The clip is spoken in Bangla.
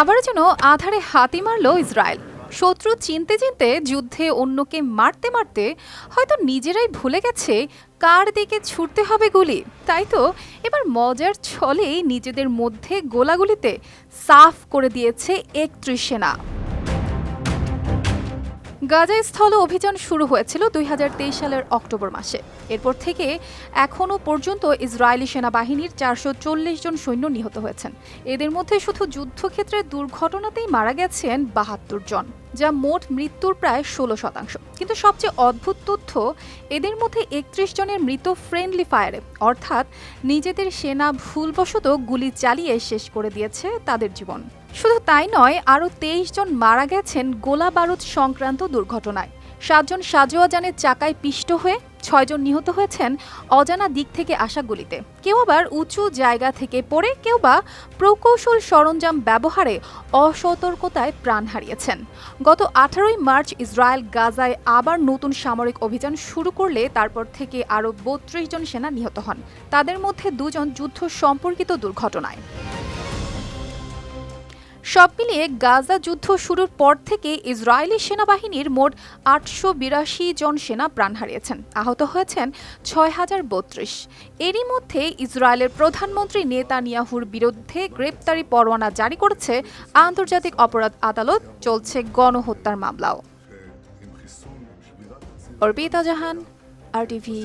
আবার যেন আধারে হাতি মারল ইসরায়েল। শত্রু চিনতে চিনতে যুদ্ধে অন্যকে মারতে মারতে হয়তো নিজেরাই ভুলে গেছে কার দিকে ছুটতে হবে গুলি। তাই তো এবার মজার ছলেই নিজেদের মধ্যে গোলাগুলিতে সাফ করে দিয়েছে একত্রিশ সেনা। গাজা স্থল অভিযান শুরু হয়েছিল দুই হাজার তেইশ সালের অক্টোবর মাসে। এরপর থেকে এখনও পর্যন্ত ইসরায়েলি সেনাবাহিনীর চারশো চল্লিশ জন সৈন্য নিহত হয়েছেন। এদের মধ্যে শুধু যুদ্ধক্ষেত্রে দুর্ঘটনাতেই মারা গেছেন বাহাত্তর জন। যা মোট মৃত্যুর প্রায় ষোলো শতাংশ। কিন্তু সবচেয়ে অদ্ভুত তথ্য, এদের মধ্যে একত্রিশ জনের মৃত ফ্রেন্ডলি ফায়ারে অর্থাৎ নিজেদের সেনা ভুলবশত গুলি চালিয়ে শেষ করে দিয়েছে তাদের জীবন। শুধু তাই নয়, আরও তেইশ জন মারা গেছেন গোলা বারুদ সংক্রান্ত দুর্ঘটনায়। সাতজন সাজোয়াজানের চাকায় পিষ্ট হয়ে ছয়জন নিহত হয়েছেন অজানা দিক থেকে আসা গুলিতে। কেউ আবার উঁচু জায়গা থেকে পড়ে, কেউ বা প্রকৌশল সরঞ্জাম ব্যবহারে অসতর্কতায় প্রাণ হারিয়েছেন। গত আঠারোই মার্চ ইসরায়েল গাজায় আবার নতুন সামরিক অভিযান শুরু করলে তারপর থেকে আরও বত্রিশ জন সেনা নিহত হন। তাদের মধ্যে দুজন যুদ্ধ সম্পর্কিত দুর্ঘটনায়। সব মিলিয়ে গাজা যুদ্ধ শুরুর পর থেকে ইসরায়েলি সেনাবাহিনীর মোট আটশো বিরাশি জন সেনা প্রাণ হারিয়েছেন। আহত হয়েছেন ছয় হাজার বত্রিশ। এরই মধ্যে ইসরায়েলের প্রধানমন্ত্রী নেতানিয়াহুর বিরুদ্ধে গ্রেপ্তারি পরোয়ানা জারি করেছে আন্তর্জাতিক অপরাধ আদালত। চলছে গণহত্যার মামলাও। অর্পিতা জাহান আর টিভি